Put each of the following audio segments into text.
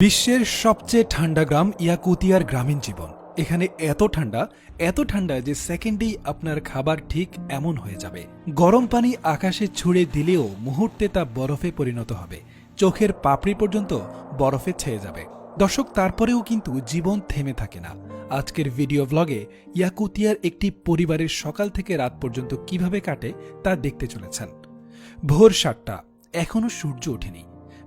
বিশ্বের সবচেয়ে ঠান্ডা গ্রাম ইয়াকুতিয়ার গ্রামীণ জীবন। এখানে এত ঠান্ডা এত ঠান্ডা যে সেকেন্ডেই আপনার খাবার ঠিক এমন হয়ে যাবে। গরম পানি আকাশে ছুঁড়ে দিলেও মুহূর্তে তা বরফে পরিণত হবে। চোখের পাপড়ি পর্যন্ত বরফে ছেয়ে যাবে। দর্শক, তারপরেও কিন্তু জীবন থেমে থাকে না। আজকের ভিডিও ব্লগে ইয়াকুতিয়ার একটি পরিবারের সকাল থেকে রাত পর্যন্ত কীভাবে কাটে তা দেখতে চলেছেন। ভোর সাতটা এখনও সূর্য ওঠেনি।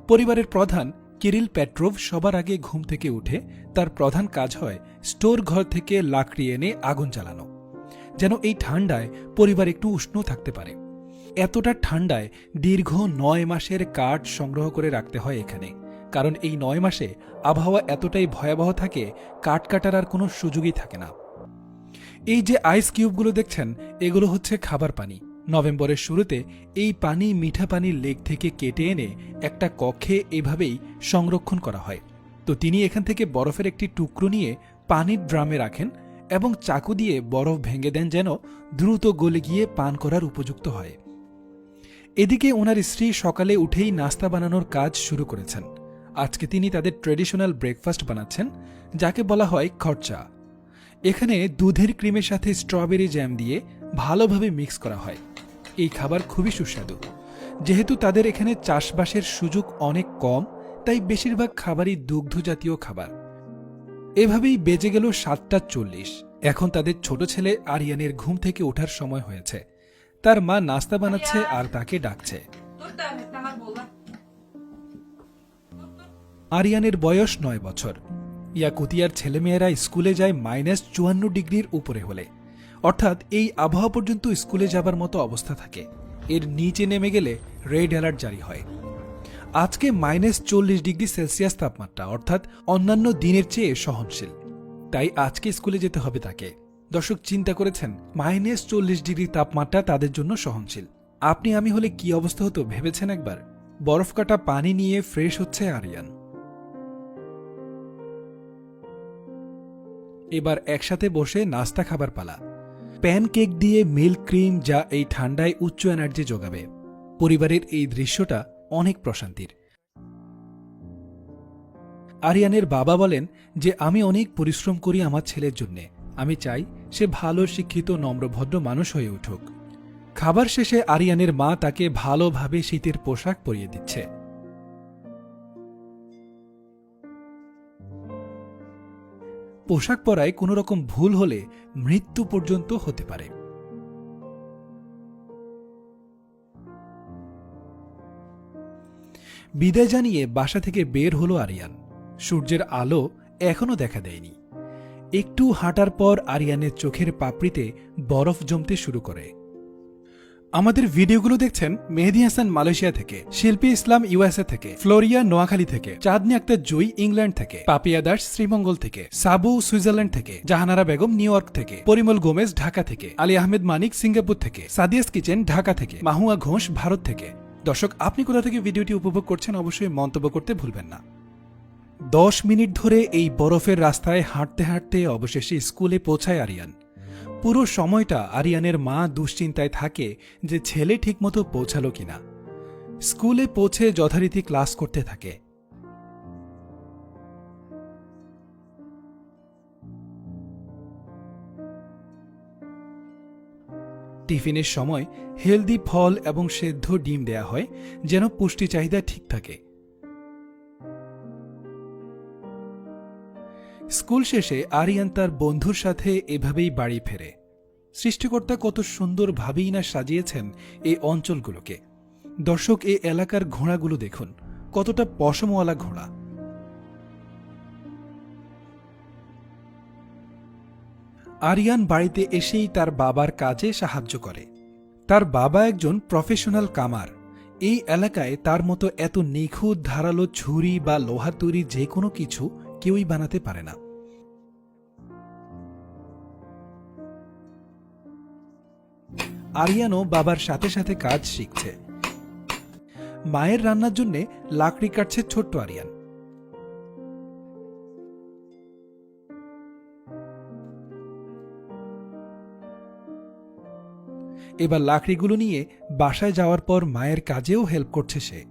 পরিবারের প্রধান কিরিল পেট্রোভ সবার আগে ঘুম থেকে উঠে তার প্রধান কাজ হয় স্টোর ঘর থেকে লাকড়ি এনে আগুন জ্বালানো। যেন এই ঠান্ডায় পরিবার একটু উষ্ণ থাকতে পারে। এতটা ঠান্ডায় দীর্ঘ নয় মাসের কাঠ সংগ্রহ করে রাখতে হয় এখানে। কারণ এই নয় মাসে আবহাওয়া এতটাই ভয়াবহ থাকে, কাঠ কাটার আর কোনো সুযোগই থাকে না। এই যে আইস কিউবগুলো দেখছেন, এগুলো হচ্ছে খাবার পানি। নভেম্বরের শুরুতে এই পানি মিঠা পানির লেক থেকে কেটে এনে একটা কক্ষে এভাবেই সংরক্ষণ করা হয়। তো তিনি এখান থেকে বরফের একটি টুকরো নিয়ে পানির ড্রামে রাখেন এবং চাকু দিয়ে বরফ ভেঙে দেন যেন দ্রুত গলে গিয়ে পান করার উপযুক্ত হয়। এদিকে ওনার স্ত্রী সকালে উঠেই নাস্তা বানানোর কাজ শুরু করেছেন। আজকে তিনি তাদের ট্রেডিশনাল ব্রেকফাস্ট বানাচ্ছেন, যাকে বলা হয় খরচা। এখানে দুধের ক্রিমের সাথে স্ট্রবেরি জ্যাম দিয়ে ভালোভাবে মিক্স করা হয়। এই খাবার খুবই সুস্বাদু। যেহেতু তাদের এখানে চাষবাসের সুযোগ অনেক কম তাই বেশিরভাগ খাবারই দুগ্ধ জাতীয় খাবার। এভাবেই বেজে গেল সাতটা চল্লিশ। এখন তাদের ছোট ছেলে আরিয়ানের ঘুম থেকে ওঠার সময় হয়েছে। তার মা নাস্তা বানাচ্ছে আর তাকে ডাকছে. আরিয়ানের বয়স নয় বছর। ইয়াকুতিয়ার ছেলেমেয়েরা স্কুলে যায় মাইনাস চুয়ান্ন ডিগ্রির উপরে হলে। অর্থাৎ এই আবহাওয়া পর্যন্ত স্কুলে যাবার মতো অবস্থা থাকে। এর নিচে নেমে গেলে রেড অ্যালার্ট জারি হয়। আজকে মাইনাস চল্লিশ ডিগ্রি সেলসিয়াস তাপমাত্রা, অর্থাৎ অন্যান্য দিনের চেয়ে সহনশীল। তাই আজকে স্কুলে যেতে হবে তাকে। দর্শক চিন্তা করেছেন, মাইনাস চল্লিশ ডিগ্রি তাপমাত্রা তাদের জন্য সহনশীল। আপনি আমি হলে কি অবস্থা হতো ভেবেছেন একবার? বরফ কাটা পানি নিয়ে ফ্রেশ হচ্ছে আরিয়ান। এবার একসাথে বসে নাস্তা খাবার পালা। প্যানকেক দিয়ে মিল্ক ক্রিম যা এই ঠান্ডায় উচ্চ এনার্জি যোগাবে। পরিবারের এই দৃশ্যটা অনেক প্রশান্তির। আরিয়ানের বাবা বলেন যে, আমি অনেক পরিশ্রম করি আমার ছেলের জন্যে। আমি চাই সে ভালো, শিক্ষিত নম্রভদ্র মানুষ হয়ে উঠুক। খাবার শেষে আরিয়ানের মা তাকে ভালোভাবে শীতের পোশাক পরিয়ে দিচ্ছে। পোশাক পরায় কোনো রকম ভুল হলে মৃত্যু পর্যন্ত হতে পারে। বিদায় জানিয়ে বাসা থেকে বের হলো আরিয়ান। সূর্যের আলো এখনও দেখা দেয়নি। একটু হাঁটার পর আরিয়ানের চোখের পাপড়িতে বরফ জমতে শুরু করে। আমাদের ভিডিওগুলো দেখছেন মেহেদি হাসান মালয়েশিয়া থেকে, শিল্পী ইসলাম ইউএসএ থেকে, ফ্লোরিয়া নোয়াখালী থেকে, চাঁদনি আক্তার জুই ইংল্যান্ড থেকে পাপিয়া দাস শ্রীমঙ্গল থেকে, সাবু সুইজারল্যান্ড থেকে, জাহানারা বেগম নিউ ইয়র্ক থেকে, পরিমল গোমেজ ঢাকা থেকে, আলী আহমেদ মানিক সিঙ্গাপুর থেকে, সাদিয়াস কিচেন ঢাকা থেকে, মাহুয়া ঘোষ ভারত থেকে। দর্শক, আপনি কোথা থেকে ভিডিওটি উপভোগ করছেন অবশ্যই মন্তব্য করতে ভুলবেন না। দশ মিনিট ধরে এই বরফের রাস্তায় হাঁটতে হাঁটতে অবশেষে স্কুলে পৌঁছায় আরিয়ান। পুরো সময়টা আরিয়ানের মা দুশ্চিন্তায় থাকে যে ছেলে ঠিকমতো পৌঁছালো কিনা। স্কুলে পৌঁছে যথারীতি ক্লাস করতে থাকে। টিফিনের সময় হেলদি ফল এবং সেদ্ধ ডিম দেয়া হয়, যেন পুষ্টি চাহিদা ঠিক থাকে। স্কুল শেষে আরিয়ান তার বন্ধুর সাথে এভাবেই বাড়ি ফেরে। সৃষ্টিকর্তা কত সুন্দরভাবেই না সাজিয়েছেন এই অঞ্চলগুলোকে। দর্শক এই এলাকার ঘোড়াগুলো দেখুন, কতটা পশমওয়ালা ঘোড়া। আরিয়ান বাড়িতে এসেই তার বাবার কাজে সাহায্য করে। তার বাবা একজন প্রফেশনাল কামার। এই এলাকায় তার মতো এত নিখুঁত, ধারালো ছুরি বা লোহা তৈরি যে কোনো কিছু কেউই বানাতে পারে না। আরিয়ানও বাবার সাথে সাথে কাজ শিখছে। মায়ের রান্নার জন্যে লাকড়ি কাটছে ছোট্ট আরিয়ান। এবার লাকড়িগুলো নিয়ে বাসায় যাওয়ার পর মায়ের কাজেও হেল্প করছে সে।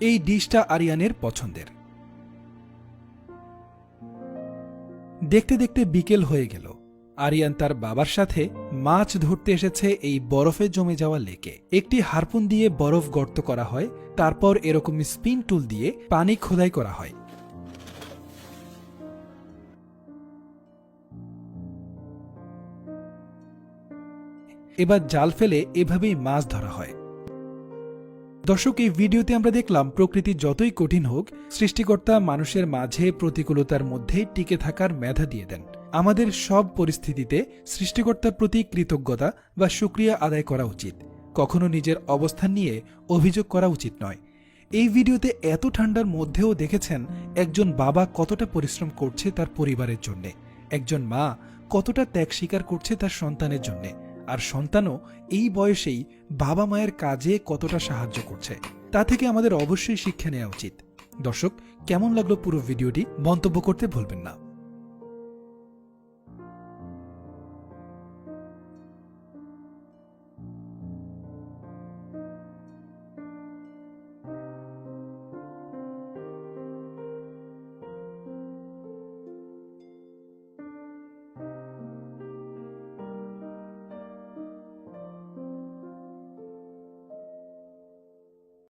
এই ডিশটা আরিয়ানের পছন্দের। দেখতে দেখতে বিকেল হয়ে গেল। আরিয়ান তার বাবার সাথে মাছ ধরতে এসেছে এই বরফে জমে যাওয়া লেকে। একটি হারপুন দিয়ে বরফ গর্ত করা হয়, তারপর এরকম স্পিন টুল দিয়ে পানি খোদাই করা হয়। এবার জাল ফেলে এভাবেই মাছ ধরা হয়। দর্শক, এই ভিডিওতে আমরা দেখলাম প্রকৃতি যতই কঠিন হোক, সৃষ্টিকর্তা মানুষের মাঝে প্রতিকূলতার মধ্যে টিকে থাকার মেধা দিয়ে দেন। আমাদের সব পরিস্থিতিতে সৃষ্টিকর্তার প্রতি কৃতজ্ঞতা বা সুক্রিয়া আদায় করা উচিত। কখনো নিজের অবস্থান নিয়ে অভিযোগ করা উচিত নয়। এই ভিডিওতে এত ঠান্ডার মধ্যেও দেখেছেন একজন বাবা কতটা পরিশ্রম করছে তার পরিবারের জন্যে, একজন মা কতটা ত্যাগ স্বীকার করছে তার সন্তানের জন্য। আর সন্তানও এই বয়সেই বাবা মায়ের কাজে কতটা সাহায্য করছে, তা থেকে আমাদের অবশ্যই শিক্ষা নেওয়া উচিত। দর্শক, কেমন লাগল পুরো ভিডিওটি? মন্তব্য করতে ভুলবেন না।